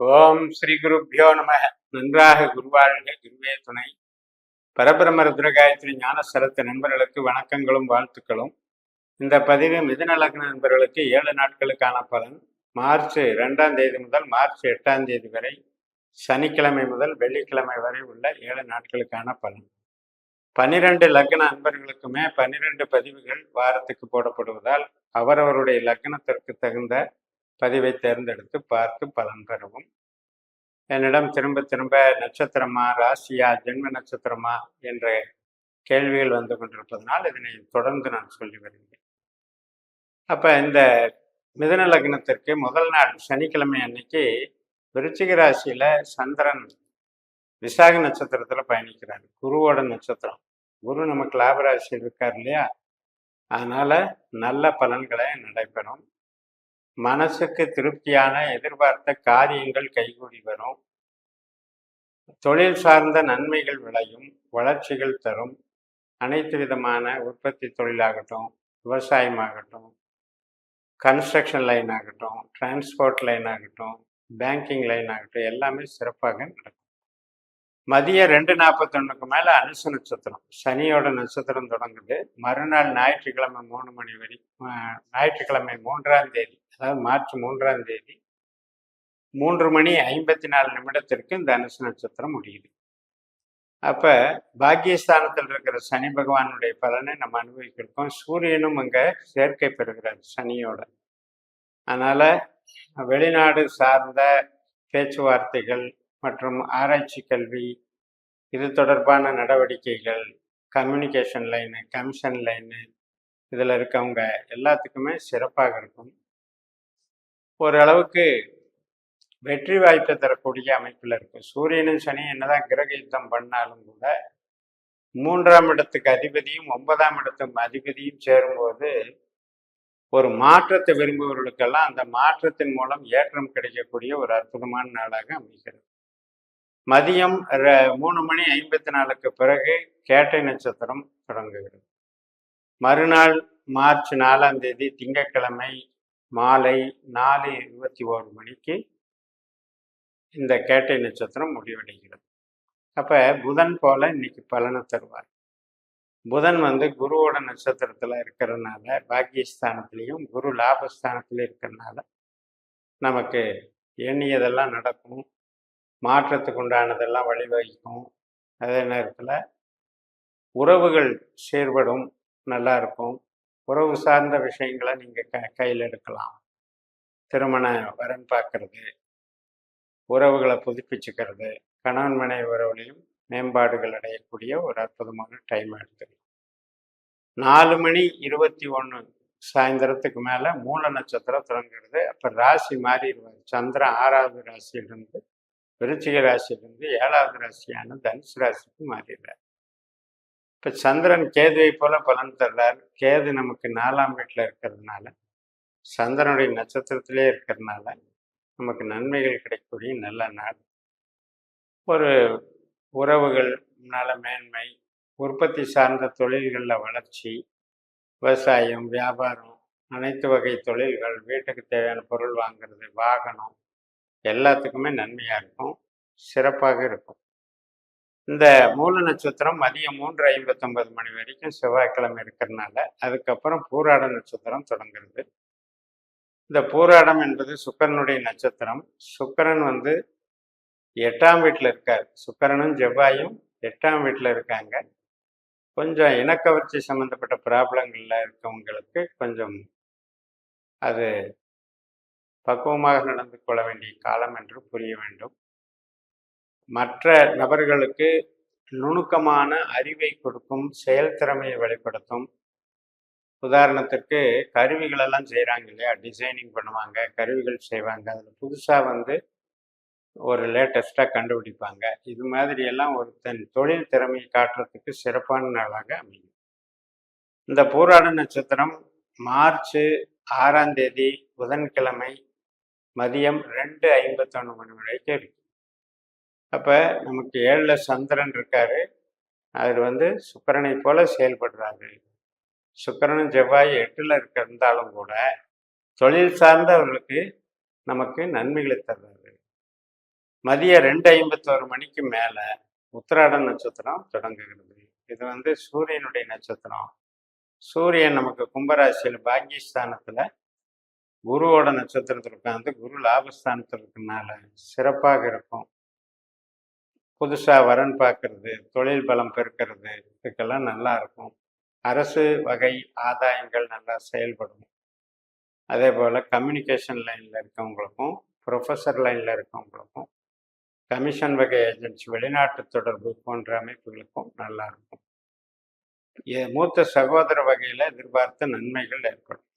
ஓம் ஸ்ரீ குருப்பியோ நம நன்றாக குருவாழ்க குருவே துணை. பரபிரம ருத்ரகாயத்ரி ஞானசரத்து நண்பர்களுக்கு வணக்கங்களும் வாழ்த்துக்களும். இந்த பதிவு மிதுன லக்ன நண்பர்களுக்கு ஏழு நாட்களுக்கான பலன். மார்ச் ரெண்டாம் தேதி முதல் மார்ச் எட்டாம் தேதி வரை சனிக்கிழமை முதல் வெள்ளிக்கிழமை வரை உள்ள ஏழு நாட்களுக்கான பலன். பன்னிரண்டு லக்ன அன்பர்களுக்குமே பன்னிரண்டு பதிவுகள் வாரத்துக்கு போடப்படுவதால் அவரவருடைய லக்னத்திற்கு தகுந்த பதிவை தேர்ந்தெடுத்து பார்த்து பலன் பெறவும். என்னிடம் திரும்ப திரும்ப நட்சத்திரமா ராசியா ஜென்ம நட்சத்திரமா என்ற கேள்விகள் வந்து கொண்டிருப்பதனால் இதனை தொடர்ந்து நான் சொல்லி வருகிறேன். அப்போ இந்த மிதன லக்னத்திற்கு முதல் நாள் சனிக்கிழமை அன்னைக்கு விருச்சிக ராசியில் சந்திரன் விசாக நட்சத்திரத்தில் பயணிக்கிறார். குருவோட நட்சத்திரம். குரு நமக்கு லாபராசி இருக்கார் இல்லையா? அதனால் நல்ல பலன்களை நடைபெறும். மனசுக்கு திருப்தியான எதிர்பார்த்த காரியங்கள் கைகூடி வரும். தொழில் சார்ந்த நன்மைகள் விளையும் வளர்ச்சிகள் தரும். அனைத்து விதமான உற்பத்தி தொழிலாகட்டும் விவசாயமாகட்டும் கன்ஸ்ட்ரக்ஷன் லைன் ஆகட்டும் டிரான்ஸ்போர்ட் லைன் ஆகட்டும் பேங்கிங் லைன் ஆகட்டும் எல்லாமே சிறப்பாக நடக்கும். மதியம் ரெண்டு நாற்பத்தொன்னுக்கு மேலே அனுச நட்சத்திரம். சனியோட நட்சத்திரம் தொடங்குது. மறுநாள் ஞாயிற்றுக்கிழமை மூணு மணி வரை ஞாயிற்றுக்கிழமை மூன்றாம் தேதி அதாவது மார்ச் மூன்றாம் தேதி மூன்று மணி ஐம்பத்தி நாலு நிமிடத்திற்கு இந்த அனுச நட்சத்திரம் முடியுது. அப்போ பாக்கியஸ்தானத்தில் இருக்கிற சனி பகவானுடைய பலனை நம்ம அனுபவிக்கிறோம். சூரியனும் அங்கே சேர்க்கை பெறுகிறார் சனியோட. அதனால் வெளிநாடு சார்ந்த பேச்சுவார்த்தைகள் மற்றும் ஆராய்ச்சி கல்வி இது தொடர்பான நடவடிக்கைகள் கம்யூனிகேஷன் லைனு கமிஷன் லைனு இதில் இருக்கவங்க எல்லாத்துக்குமே சிறப்பாக இருக்கும். ஓரளவுக்கு வெற்றி வாய்ப்பை தரக்கூடிய அமைப்பில் இருக்கும் சூரியனும் சனி என்னதான் கிரக யுத்தம் பண்ணாலும் கூட மூன்றாம் இடத்துக்கு அதிபதியும் ஒன்பதாம் இடத்துக்கு அதிபதியும் சேரும்போது ஒரு மாற்றத்தை விரும்புபவர்களுக்கெல்லாம் அந்த மாற்றத்தின் மூலம் ஏற்றம் கிடைக்கக்கூடிய ஒரு அற்புதமான நாளாக அமைகிறது. மதியம் மூணு மணி ஐம்பத்தி நாலுக்கு பிறகு கேட்டை நட்சத்திரம் தொடங்குகிறது. மறுநாள் மார்ச் நாலாம் தேதி திங்கட்கிழமை மாலை நாலு இருபத்தி ஓரு மணிக்கு இந்த கேட்டை நட்சத்திரம் முடிவடைகிறது. அப்போ புதன் போல இன்னைக்கு பலனை தருவார். புதன் வந்து குருவோட நட்சத்திரத்தில் இருக்கிறதுனால பாக்கியஸ்தானத்துலேயும் குரு லாபஸ்தானத்திலையும் இருக்கிறதுனால நமக்கு எண்ணியதெல்லாம் நடக்கும். மாற்றத்துக்கு உண்டானதெல்லாம் வழிவகுக்கும். அதே நேரத்தில் உறவுகள் சீர்படும் நல்லா இருக்கும். உறவு சார்ந்த விஷயங்களை நீங்கள் க கையில் எடுக்கலாம். திருமண வரன் பார்க்கறது உறவுகளை புதுப்பிச்சுக்கிறது கணவன் மனைவி உறவுலையும் மேம்பாடுகள் அடையக்கூடிய ஒரு அற்புதமான டைம் எடுத்துக்கலாம். நாலு மணி இருபத்தி ஒன்று சாயந்தரத்துக்கு மேலே மூல நட்சத்திரம் தொடங்குறது. அப்போ ராசி மாறிடுவார். சந்திரன் ஆறாவது ராசியிலிருந்து விருச்சிக ராசியிலிருந்து ஏழாவது ராசியான தனுசு ராசிக்கு மாறிடுறார். இப்போ சந்திரன் கேதுவை போல பலன் தர்றார். கேது நமக்கு நாலாம் வீட்டில் இருக்கிறதுனால சந்திரனுடைய நட்சத்திரத்திலே இருக்கிறதுனால நமக்கு நன்மைகள் கிடைக்கக்கூடிய நல்ல நாள். ஒரு உறவுகள் நல மேன்மை உற்பத்தி சார்ந்த தொழில்களில் வளர்ச்சி விவசாயம் வியாபாரம் அனைத்து வகை தொழில்கள் வீட்டுக்கு தேவையான பொருள் வாங்குறது வாகனம் எல்லாத்துக்குமே நன்மையாக இருக்கும் சிறப்பாக இருக்கும். இந்த மூல நட்சத்திரம் மதியம் மூன்று ஐம்பத்தொன்பது மணி வரைக்கும் செவ்வாய்க்கிழமை இருக்கிறதுனால அதுக்கப்புறம் பூராட நட்சத்திரம் தொடங்குறது. இந்த பூராடம் என்பது சுக்கரனுடைய நட்சத்திரம். சுக்கரன் வந்து எட்டாம் வீட்டில் இருக்கார். சுக்கரனும் செவ்வாயும் எட்டாம் வீட்டில் இருக்காங்க. கொஞ்சம் இனக்கவர்ச்சி சம்மந்தப்பட்ட ப்ராப்ளங்களில் இருக்கவங்களுக்கு கொஞ்சம் அது பக்குவமாக நடந்து கொள்ள வேண்டிய காலம் என்று புரிய வேண்டும். மற்ற நபர்களுக்கு நுணுக்கமான அறிவை கொடுக்கும் செயல்திறமையை வெளிப்படுத்தும். உதாரணத்துக்கு கருவிகளெல்லாம் செய்கிறாங்க இல்லையா? டிசைனிங் பண்ணுவாங்க கருவிகள் செய்வாங்க. அதில் புதுசாக வந்து ஒரு லேட்டஸ்ட்டாக கண்டுபிடிப்பாங்க. இது மாதிரி எல்லாம் ஒரு தன் தொழில் திறமையை காட்டுறதுக்கு சிறப்பான நாளாக அமையும். இந்த போராட நட்சத்திரம் மார்ச் ஆறாம் தேதி புதன்கிழமை மதியம் ரெண்டு ஐம்பத்தொன்று மணி வரைக்கும் இருக்கு அப்போ நமக்கு ஏழில் சந்திரன் இருக்காரு. அவர் வந்து சுக்கரனை போல செயல்படுறாரு. சுக்கரனும் செவ்வாய் எட்டில் இருக்க இருந்தாலும் கூட தொழில் சார்ந்தவர்களுக்கு நமக்கு நன்மைகளை தர்றாரு மதியம் ரெண்டு ஐம்பத்தோரு மணிக்கு மேலே உத்திராட நட்சத்திரம் தொடங்குகிறது. இது வந்து சூரியனுடைய நட்சத்திரம். சூரியன் நமக்கு கும்பராசியில் பாக்கியஸ்தானத்தில் குருவோட நட்சத்திரத்தில் உட்காந்து குரு லாபஸ்தானத்தில் இருக்கனால சிறப்பாக இருக்கும். புதுசாக வரன் பார்க்கறது தொழில் பலம் பெருக்கிறது இதுக்கெல்லாம் நல்லா இருக்கும். அரசு வகை ஆதாயங்கள் நல்லா செயல்படும். அதே போல் கம்யூனிகேஷன் லைனில் இருக்கவங்களுக்கும் ப்ரொஃபஸர் லைனில் இருக்கவங்களுக்கும் கமிஷன் வகை ஏஜென்சி வெளிநாட்டு தொடர்பு போன்ற அமைப்புகளுக்கும் நல்லா இருக்கும். மூத்த சகோதர வகையில் எதிர்பார்த்த நன்மைகள் ஏற்படும்.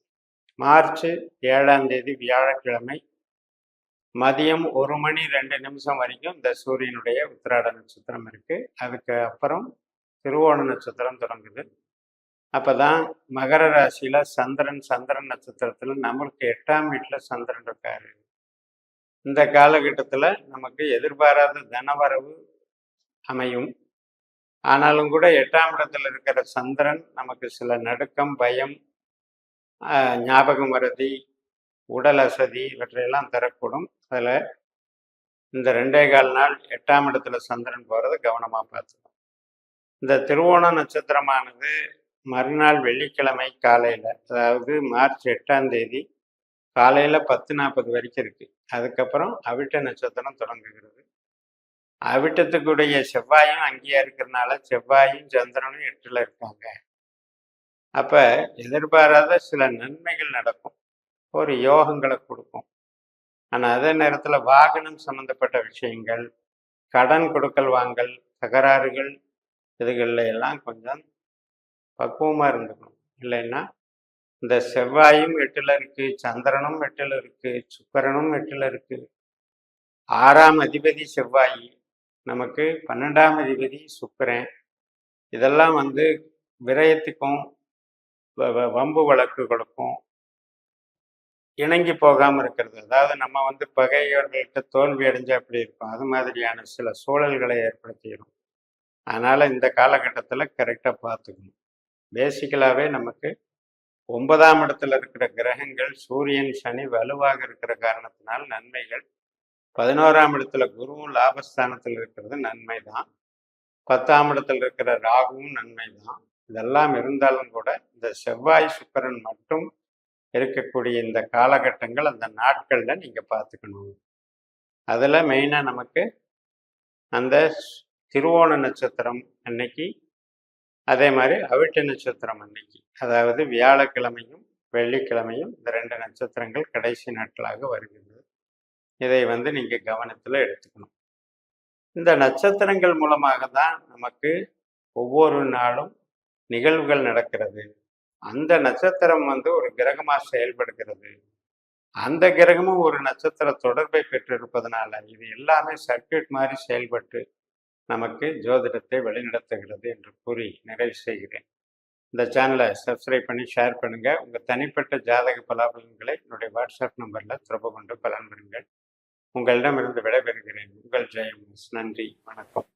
மார்ச் ஏழாம் தேதி வியாழக்கிழமை மதியம் ஒரு மணி ரெண்டு நிமிஷம் வரைக்கும் இந்த சூரியனுடைய உத்திராட நட்சத்திரம் இருக்குது அதுக்கு அப்புறம் திருவோண நட்சத்திரம் தொடங்குது. அப்போ தான் மகர ராசியில் சந்திரன் சந்திரன் நட்சத்திரத்தில் நம்மளுக்கு எட்டாம் வீட்டில் சந்திரன் இருக்காரு. இந்த காலகட்டத்தில் நமக்கு எதிர்பாராத தனவரவு அமையும். ஆனாலும் கூட எட்டாம் இடத்தில் இருக்கிற சந்திரன் நமக்கு சில நடுக்கம் பயம் ஞாபக மறதி உடல் அசதி இவற்றையெல்லாம் தரக்கூடும். அதில் இந்த ரெண்டே கால் நாள் எட்டாம் இடத்துல சந்திரன் போகிறத கவனமாக பார்த்துக்கணும். இந்த திருவோண நட்சத்திரமானது மறுநாள் வெள்ளிக்கிழமை காலையில் அதாவது மார்ச் எட்டாம் தேதி காலையில் பத்து நாற்பது வரைக்கும் இருக்குது அதுக்கப்புறம் அவிட்ட நட்சத்திரம் தொடங்குகிறது. அவிட்டத்துக்குடைய செவ்வாயும் அங்கேயே இருக்கிறனால செவ்வாயும் சந்திரனும் எட்டில் இருக்காங்க. அப்போ எதிர்பாராத சில நன்மைகள் நடக்கும். ஒரு யோகங்களை கொடுக்கும். ஆனால் அதே நேரத்தில் வாகனம் சம்மந்தப்பட்ட விஷயங்கள் கடன் கொடுக்கல் வாங்கல் தகராறுகள் இதுகளில் எல்லாம் கொஞ்சம் பக்குவமாக இருந்துக்கணும். இல்லைன்னா இந்த செவ்வாயும் எட்டில் இருக்குது சந்திரனும் எட்டில் இருக்குது சுக்கரனும் எட்டில் இருக்குது ஆறாம் அதிபதி செவ்வாய் நமக்கு பன்னெண்டாம் அதிபதி சுக்கரன். இதெல்லாம் வந்து விரயத்துக்கும் வம்பு வழக்குகளுக்கும் இணங்கி போகாமல் இருக்கிறது. அதாவது நம்ம வந்து பகையவர்கள்ட்ட தோல்வி அடைஞ்சா அப்படி இருக்கும்? அது மாதிரியான சில சூழல்களை ஏற்படுத்திடும். அதனால் இந்த காலகட்டத்தில் கரெக்டாக பார்த்துக்கணும். பேசிக்கலாகவே நமக்கு ஒன்பதாம் இடத்துல இருக்கிற கிரகங்கள் சூரியன் சனி வலுவாக இருக்கிற காரணத்தினால் நன்மைகள். பதினோராம் இடத்துல குருவும் லாபஸ்தானத்தில் இருக்கிறது நன்மை தான் பத்தாம் இடத்துல இருக்கிற ராகுவும் நன்மை தான் இதெல்லாம் இருந்தாலும் கூட இந்த செவ்வாய் சுக்கரன் மட்டும் இருக்கக்கூடிய இந்த காலகட்டங்கள் அந்த நாட்களில் நீங்கள் பார்த்துக்கணும். அதில் மெயினாக நமக்கு அந்த திருவோண நட்சத்திரம் அன்னைக்கு அதே மாதிரி அவிட்ட நட்சத்திரம் அன்னைக்கு அதாவது வியாழக்கிழமையும் வெள்ளிக்கிழமையும் இந்த ரெண்டு நட்சத்திரங்கள் கடைசி நாட்களாக வருகிறது இதை வந்து நீங்கள் கவனத்தில் எடுத்துக்கணும். இந்த நட்சத்திரங்கள் மூலமாக தான் நமக்கு ஒவ்வொரு நாளும் நிகழ்வுகள் நடக்கிறது. அந்த நட்சத்திரம் வந்து ஒரு கிரகமாக செயல்படுகிறது. அந்த கிரகமும் ஒரு நட்சத்திர தொடர்பை பெற்றிருப்பதனால இது எல்லாமே சர்க்கியூட் மாதிரி செயல்பட்டு நமக்கு ஜோதிடத்தை வழிநடத்துகிறது என்று கூறி நிறைவு செய்கிறேன். இந்த சேனலை சப்ஸ்கிரைப் பண்ணி ஷேர் பண்ணுங்க. உங்கள் தனிப்பட்ட ஜாதக பலாபலன்களை என்னுடைய வாட்ஸ்அப் நம்பரில் தொடர்பு கொண்டு பலன் பெறுங்கள். உங்களிடமிருந்து விடைபெறுகிறேன். உங்கள் ஜெயம் நன்றி. வணக்கம்.